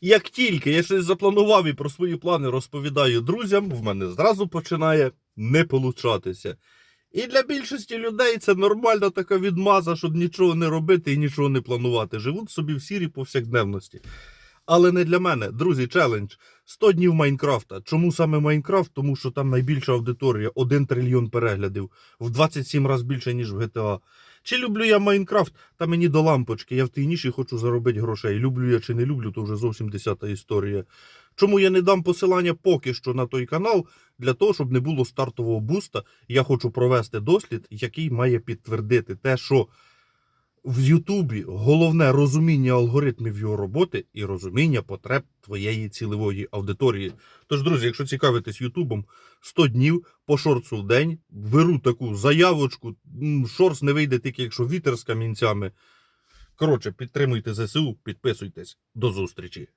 Як тільки я щось запланував і про свої плани розповідаю друзям, в мене зразу починає не получатися. І для більшості людей це нормальна така відмаза, щоб нічого не робити і нічого не планувати. Живуть собі в сірій повсякденності. Але не для мене. Друзі, челендж. 100 днів Майнкрафта. Чому саме Майнкрафт? Тому що там найбільша аудиторія, 1 трильйон переглядів, в 27 разів більше, ніж в GTA. Чи люблю я Майнкрафт, та мені до лампочки. Я в тій ніші хочу заробити грошей. Люблю я чи не люблю, то вже зовсім десята історія. Чому я не дам посилання поки що на той канал? Для того, щоб не було стартового буста, я хочу провести дослід, який має підтвердити те, що в Ютубі головне розуміння алгоритмів його роботи і розуміння потреб твоєї цілевої аудиторії. Тож, друзі, якщо цікавитесь Ютубом, 100 днів по шорцу в день, беру таку заявочку. Шорс не вийде тільки, якщо вітер з камінцями. Коротше, підтримуйте ЗСУ, підписуйтесь. До зустрічі.